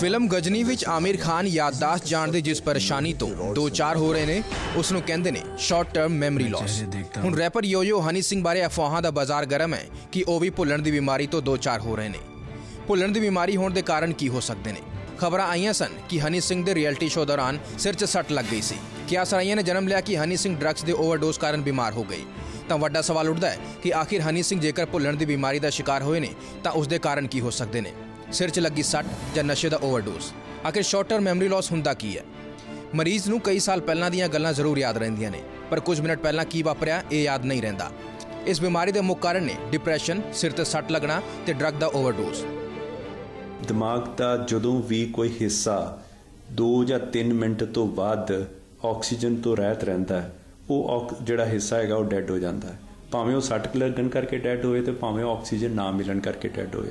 Film Ghazni ਵਿੱਚ ਆਮਿਰ ਖਾਨ ਯਾਦਦਾਸ਼ਤ ਜਾਣ ਦੀ ਜਿਸ ਪਰੇਸ਼ਾਨੀ ਤੋਂ ਦੋ ਚਾਰ ਹੋ ਰਹੇ ਨੇ ਉਸ ਨੂੰ ਕਹਿੰਦੇ ਨੇ ਸ਼ਾਰਟ ਟਰਮ ਮੈਮਰੀ ਲਾਸ ਹੁਣ ਰੈਪਰ ਯੋਯੋ ਹਨੀ ਸਿੰਘ ਬਾਰੇ ਅਫਵਾਹਾਂ ਦਾ ਬਾਜ਼ਾਰ ਗਰਮ ਹੈ ਕਿ ਉਹ ਵੀ ਭੁੱਲਣ ਦੀ ਬਿਮਾਰੀ ਤੋਂ ਦੋ ਚਾਰ ਹੋ ਰਹੇ ਨੇ। ਭੁੱਲਣ ਦੀ ਬਿਮਾਰੀ ਹੋਣ ਦੇ ਕਾਰਨ ਕੀ ਹੋ ਸਕਦੇ ਨੇ? ਖਬਰਾਂ ਆਈਆਂ ਸਨ ਕਿ ਹਨੀ ਸਿੰਘ ਦੇ ਰਿਐਲਿਟੀ ਸ਼ੋਅ ਦੌਰਾਨ ਸਿਰ 'ਚ ਸੱਟ ਲੱਗ ਗਈ ਸੀ। ਕਿਆ ਸਰਾਈਆਂ ਨੇ ਜਨਮ ਲਿਆ ਕਿ ਹਨੀ ਸਿੰਘ ਡਰੱਗਸ ਦੇ ਓਵਰਡੋਜ਼ ਕਾਰਨ ਬਿਮਾਰ ਹੋ ਗਏ। ਤਾਂ ਵੱਡਾ ਸਵਾਲ ਉੱਠਦਾ ਹੈ ਕਿ ਆਖਿਰ ਹਨੀ ਸਿੰਘ ਜੇਕਰ ਭੁੱਲਣ ਦੀ ਬਿਮਾਰੀ ਦਾ ਸ਼ਿਕਾਰ ਹੋਏ ਨੇ, ਤਾਂ ਉਸ ਦੇ ਕਾਰਨ ਕੀ ਹੋ ਸਕਦੇ ਨੇ? ਸਿਰ 'ਚ ਲੱਗੀ ਸੱਟ ਜਾਂ ਨਸ਼ੇ ਦਾ ਓਵਰਡੋਜ਼? ਆਖਿਰ ਸ਼ਾਰਟ ਟਰਮ ਮੈਮਰੀ ਲਾਸ ਹੁੰਦਾ ਕੀ ਹੈ? ਮਰੀਜ਼ ਨੂੰ ਕਈ ਸਾਲ ਪਹਿਲਾਂ ਦੀਆਂ ਗੱਲਾਂ ਜ਼ਰੂਰ ਯਾਦ ਰਹਿੰਦੀਆਂ ਨੇ, ਪਰ ਕੁਝ ਮਿੰਟ ਪਹਿਲਾਂ ਕੀ ਵਾਪਰਿਆ ਇਹ ਯਾਦ ਨਹੀਂ ਰਹਿੰਦਾ। ਇਸ ਬਿਮਾਰੀ ਦੇ ਮੁੱਖ ਕਾਰਨ ਨੇ ਡਿਪਰੈਸ਼ਨ ਸਿਰ ਤੇ ਸੱਟ ਲੱਗਣਾ ਤੇ ਡਰੱਗ ਦਾ ਓਵਰਡੋਜ਼। ਦਿਮਾਗ ਦਾ ਜਦੋਂ ਵੀ ਕੋਈ ਹਿੱਸਾ 2 ਜਾਂ 3 ਮਿੰਟ ਤੋਂ ਵੱਧ ਆਕਸੀਜਨ ਤੋਂ ਰਹਿਤ ਰਹਿੰਦਾ ਹੈ, ਉਹ ਆਕ- ਜਿਹੜਾ ਹਿੱਸਾ ਹੈਗਾ ਉਹ ਡੈੱਡ ਹੋ ਜਾਂਦਾ ਹੈ। ਭਾਵੇਂ ਉਹ ਸੱਟ ਲੱਗਣ ਕਰਕੇ ਡੈੱਡ ਹੋਏ ਤੇ ਭਾਵੇਂ ਉਹ ਆਕਸੀਜਨ ਨਾ ਮਿਲਣ ਕਰਕੇ ਡੈੱਡ ਹੋਏ।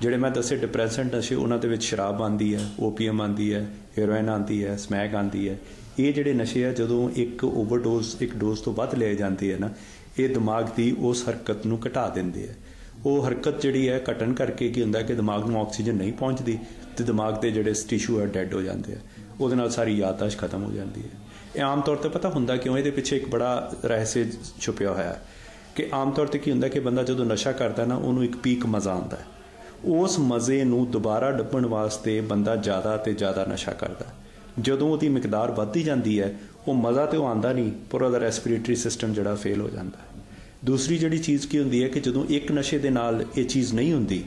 ਜਿਹੜੇ ਮੈਂ ਦੱਸੇ ਡਿਪਰੈਸੈਂਟ ਨਸ਼ੇ, ਉਹਨਾਂ ਦੇ ਵਿੱਚ ਸ਼ਰਾਬ ਆਂਦੀ ਹੈ ਓਪੀਐਮ ਆਂਦੀ ਹੈ ਹੈਰੋਇਨ ਆਂਦੀ ਹੈ, ਸਮੈਕ ਆਂਦੀ ਹੈ। ਇਹ ਜਿਹੜੇ ਨਸ਼ੇ ਆ, ਜਦੋਂ ਇੱਕ ਓਵਰਡੋਜ਼ ਇੱਕ ਡੋਜ਼ ਤੋਂ ਵੱਧ ਲਏ ਜਾਂਦੇ ਹੈ ਨਾ, ਇਹ ਦਿਮਾਗ ਦੀ ਉਸ ਹਰਕਤ ਨੂੰ ਘਟਾ ਦਿੰਦੇ ਆ। ਉਹ ਹਰਕਤ ਜਿਹੜੀ ਹੈ ਘਟਣ ਕਰਕੇ ਕੀ ਹੁੰਦਾ ਕਿ ਦਿਮਾਗ ਨੂੰ ਆਕਸੀਜਨ ਨਹੀਂ ਪਹੁੰਚਦੀ ਤੇ ਦਿਮਾਗ ਦੇ ਜਿਹੜੇ ਟਿਸ਼ੂ ਹੈ ਡੈੱਡ ਹੋ ਜਾਂਦੇ ਆ। ਉਹਦੇ ਨਾਲ ਸਾਰੀ ਯਾਦਦਾਸ਼ਤ ਖਤਮ ਹੋ ਜਾਂਦੀ ਹੈ। ਇਹ ਆਮ ਤੌਰ ਤੇ ਪਤਾ ਹੁੰਦਾ ਕਿਉਂ? ਇਹਦੇ ਪਿੱਛੇ ਇੱਕ ਬੜਾ ਰਹੱਸ ਛੁਪਿਆ ਹੋਇਆ ਹੈ ਕਿ ਆਮ ਤੌਰ ਤੇ ਕੀ ਹੁੰਦਾ ਕਿ ਬੰਦਾ ਜਦੋਂ ਨਸ਼ਾ ਕਰਦਾ ਨਾ, ਉਹਨੂੰ ਇੱਕ ਪੀਕ ਮਜ਼ਾ ਆਉਂਦਾ ਹੈ। ਉਸ ਮਜ਼ੇ ਨੂੰ ਦੁਬਾਰਾ ਡੱਬਣ ਵਾਸਤੇ ਬੰਦਾ ਜ਼ਿਆਦਾ ਤੇ ਜ਼ਿਆਦਾ ਨਸ਼ਾ ਕਰਦਾ ਜਦੋਂ ਉਹਦੀ ਮਿਕਦਾਰ ਵੱਧਦੀ ਜਾਂਦੀ ਹੈ, ਉਹ ਮਜ਼ਾ ਤੇ ਉਹ ਆਂਦਾ ਨਹੀਂ, ਪਰ ਉਹਦਾ ਰੈਸਪੀਰੇਟਰੀ ਸਿਸਟਮ ਜਿਹੜਾ ਫੇਲ ਹੋ ਜਾਂਦਾ ਹੈ। ਦੂਸਰੀ ਜਿਹੜੀ ਚੀਜ਼ ਕੀ ਹੁੰਦੀ ਹੈ ਕਿ ਜਦੋਂ ਇੱਕ ਨਸ਼ੇ ਦੇ ਨਾਲ ਇਹ ਚੀਜ਼ ਨਹੀਂ ਹੁੰਦੀ,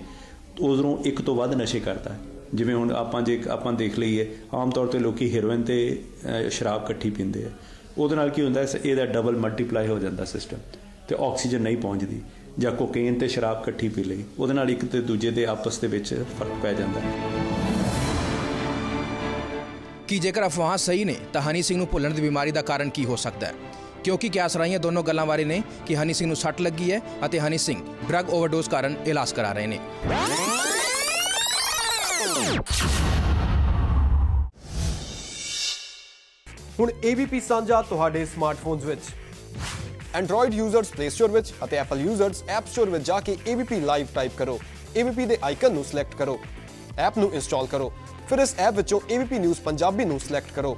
ਉਦੋਂ ਇੱਕ ਤੋਂ ਵੱਧ ਨਸ਼ੇ ਕਰਦਾ ਹੈ। ਜਿਵੇਂ ਹੁਣ ਆਪਾਂ ਜੇ ਆਪਾਂ ਦੇਖ ਲਈਏ, ਆਮ ਤੌਰ ਤੇ ਲੋਕੀ ਹੀਰੋਇਨ ਤੇ ਸ਼ਰਾਬ ਇਕੱਠੀ ਪੀਂਦੇ ਆ। ਉਹਦੇ ਨਾਲ ਕੀ ਹੁੰਦਾ ਇਹਦਾ ਡਬਲ ਮਲਟੀਪਲਾਈ ਹੋ ਜਾਂਦਾ ਸਿਸਟਮ ਤੇ ਆਕਸੀਜਨ ਨਹੀਂ ਪਹੁੰਚਦੀ ਜਾਂ ਕੋਕੇਨ ਤੇ ਸ਼ਰਾਬ ਇਕੱਠੀ ਪੀ ਲਈ। ਉਹਦੇ ਨਾਲ ਇੱਕ ਤੇ ਦੂਜੇ ਦੇ ਆਪਸ ਦੇ ਵਿੱਚ ਫ਼ਰਕ ਪੈ ਜਾਂਦਾ ਕਿ ਜੇਕਰ ਅਫਵਾਹਾਂ ਸਹੀ ਨੇ, ਤਾਂ ਹਨੀ ਸਿੰਘ ਨੂੰ ਭੁੱਲਣ ਦੀ ਬਿਮਾਰੀ ਦਾ ਕਾਰਨ ਕੀ ਹੋ ਸਕਦਾ ਹੈ? ਕਿਉਂਕਿ ਕਿਆਸ ਰਾਈਆਂ ਦੋਨੋਂ ਗੱਲਾਂ ਬਾਰੇ ਨੇ ਕਿ ਹਨੀ ਸਿੰਘ ਨੂੰ ਸੱਟ ਲੱਗੀ ਹੈ ਅਤੇ ਹਨੀ ਸਿੰਘ ਡਰੱਗ ਓਵਰਡੋਜ਼ ਕਾਰਨ ਇਲਾਜ ਕਰਾ ਰਹੇ ਨੇ। ਹੁਣ ABP ਸਾਂਝਾ ਤੁਹਾਡੇ ਸਮਾਰਟਫੋਨਸ ਵਿੱਚ। Android ਯੂਜ਼ਰਸ Play Store ਵਿੱਚ ਅਤੇ Apple ਯੂਜ਼ਰਸ App Store ਵਿੱਚ ਜਾ ਕੇ ABP ਲਾਈਵ ਟਾਈਪ ਕਰੋ। ABP ਦੇ ਆਈਕਨ ਨੂੰ ਸਿਲੈਕਟ ਕਰੋ। ਐਪ ਨੂੰ ਇੰਸਟਾਲ ਕਰੋ। ਫਿਰ ਇਸ ਐਪ ਵਿੱਚੋਂ ABP ਨਿਊਜ਼ ਪੰਜਾਬੀ ਨੂੰ ਸਿਲੈਕਟ ਕਰੋ।